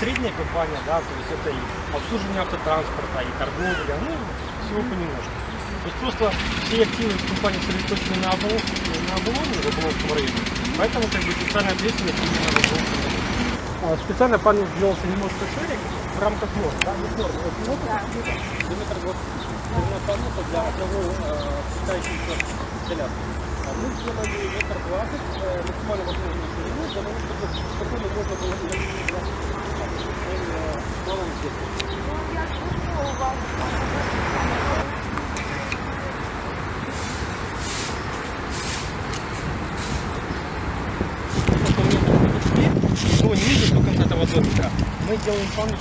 средняя компания, да, то есть это и обслуживание автотранспорта, и торговля, ну, всего понемножку. То есть просто все активы компании сосредоточены на Оболонке, на Оболоне, в Оболонском районе, поэтому как бы социальная ответственность именно в Оболонском районе. А, Специально пан сделался немножко шире в рамках норм, да, вот норм, вот норм, диаметр 20 Именно пануса для одного э, питающегося коляски. А мы сделали метр двадцать, э, максимально возможную ширину, для того, чтобы спокойно можно было перевести малом детям. Его не этого домика. Мы делаем бетонный.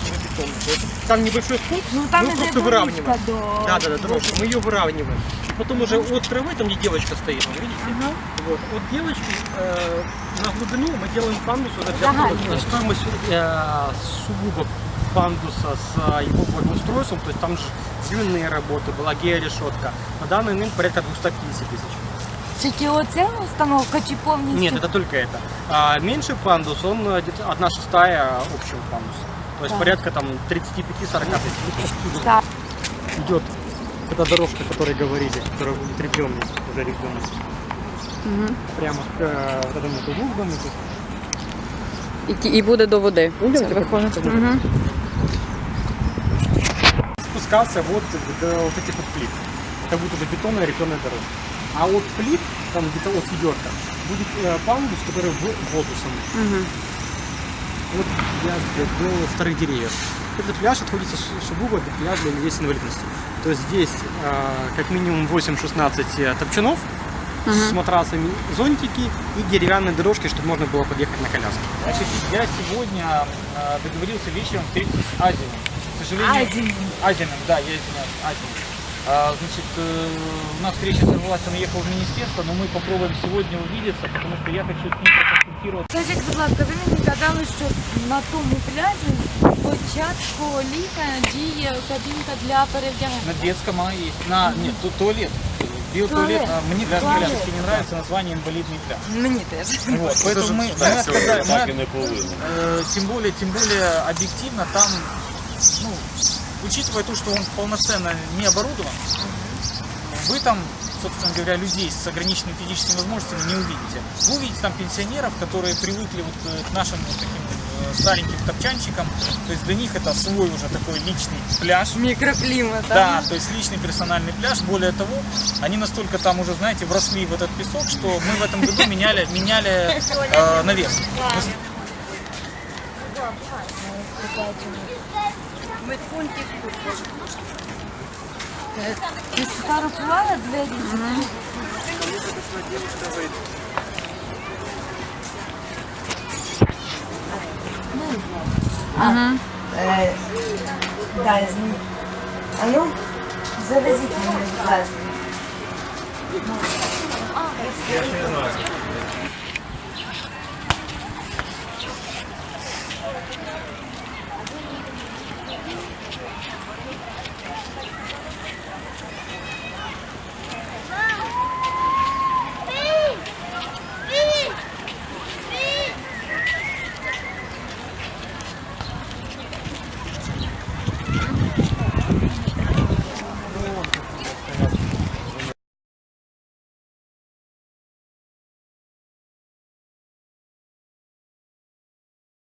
То есть Там небольшой спуск, Ну там мы просто выравниваем. до... Да, да, да, дорожка. Мы ее выравниваем. Потом уже от травы, там где девочка стоит, видите? Ага. Вот, от девочки э, на глубину мы делаем пандус уже для Ага. Стоимость э, сугубо пандуса с э, его благоустройством, то есть там же дюнные работы, была георешетка. На данный момент порядка 250 тысяч. Тільки оця установка чи повністю? Нет, это только это. А меньший пандус, он э, где-то одна шестая общего пандуса. То есть Так. порядка там 35-40 тысяч. Так. Идет эта дорожка, о которой говорили, которая будет ребенок, уже ребенок. Прямо к э, вот этому кругу в домику. І, ті- і буде до води. Ну, Це йдемте, виходить. пойдемте. Мгм. Спускаться вот до вот этих вот плит. Это будет уже бетонная рифленая дорожка. А от плит, там где-то от ведерка, будет э, пандус, который в воду саму. Мгм. Вот я до вторых деревьев. Этот пляж отходится с- сугубо для пляж для людей с инвалидностью. То есть здесь э, как минимум 8-16 э, топчанов с матрасами, зонтики и деревянные дорожки, чтобы можно было подъехать на коляске. Значит, я сегодня э, договорился вечером встретиться с Азином. К сожалению, Азином. Азином, да, я извиняюсь, Азином. А, значит, э, у нас встреча сорвалась, он уехал в министерство, но мы попробуем сегодня увидеться, потому что я хочу с ним проконсультироваться. Скажіть, будь ласка, ви мені казали, що на тому пляжі з початку літа діє кабінка для перевдягання. На детском она есть. На, нет, тут туалет. Биотуалет. Туалет. А, Мне для Туалет. Коляски не нравится название инвалидный пляж. Мені теж. Вот, поэтому мы, мы отказали- мы так і не повинно. Э, тем более, тем более объективно там, ну, учитывая то, что он полноценно не оборудован, вы там, собственно говоря, людей с ограниченными физическими возможностями не увидите. Вы увидите там пенсионеров, которые привыкли вот э, к нашим вот таким э, стареньким топчанчикам, то есть для них это свой уже такой личный пляж. Мікроклімат. Да, то есть личный персональный пляж. Более того, они настолько там уже, знаете, вросли в этот песок, что мы в этом году меняли, меняли э, навес. Ти сфотографувала двері? Мгм. Е, да, извини. А ну, завезіть мене, будь ласка.